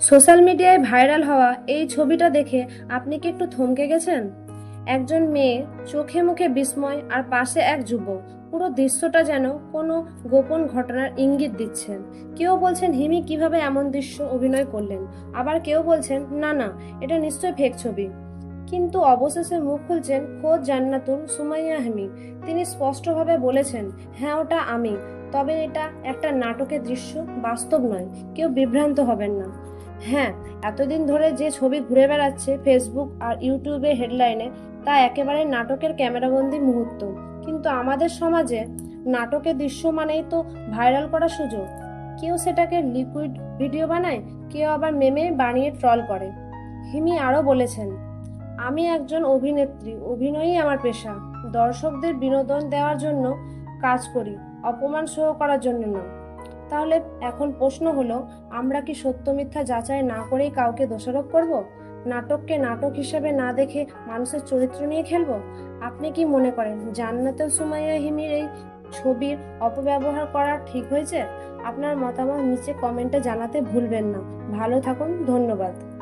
Social মিডিয়ায় viral হওয়া এই ছবিটা দেখে আপনি কি একটু থমকে গেছেন? একজন মেয়ে চোখে মুখে বিস্ময় আর পাশে এক যুবক। পুরো দৃশ্যটা যেন কোনো গোপন ঘটনার ইঙ্গিত দিচ্ছেন। কেউ বলছেন, হিমি কীভাবে এমন দৃশ্য অভিনয় করলেন? আবার কেউ বলছেন, না না, এটা নিশ্চয়ই ফেক ছবি। কিন্তু অবশেষে মুখ খুলছেন খোদ জান্নাতুল সুমাইয়া হিমি। তিনি স্পষ্টভাবে বলেছেন হ্যাঁ ওটা আমি। তবে এটা একটা নাটকের দৃশ্য, বাস্তব নয়। কেউ বিভ্রান্ত হবেন না। হ্যাঁ এতদিন ধরে যে ছবি ঘুরে বেড়াচ্ছে ফেসবুক আর ইউটিউবে হেডলাইনে তা একেবারে নাটকের ক্যামেরাবন্দি মুহূর্ত। কিন্তু আমাদের সমাজে নাটকের দৃশ্য মানেই তো ভাইরাল করার সুযোগ। কেউ সেটাকে লিকুইড ভিডিও বানায়, কেউ আবার মেমে বানিয়ে ট্রল করে। হিমি আরও বলেছেন, আমি একজন অভিনেত্রী, অভিনয়ই আমার পেশা। দর্শকদের বিনোদন দেওয়ার জন্য কাজ করি, অপমান সহ করার জন্য না তাহলে এখন প্রশ্ন হলো, আমরা কি সত্য মিথ্যা যাচাই না করেই কাউকে দোষারোপ করব? নাটককে নাটক হিসেবে না দেখে মানুষের চরিত্র নিয়ে খেলব? আপনি কি মনে করেন জান্নাতুল সুমাইয়া হিমির এই ছবির অপব্যবহার করা ঠিক হয়েছে? আপনার মতামত নিচে কমেন্টে জানাতে ভুলবেন না। ভালো থাকুন, ধন্যবাদ।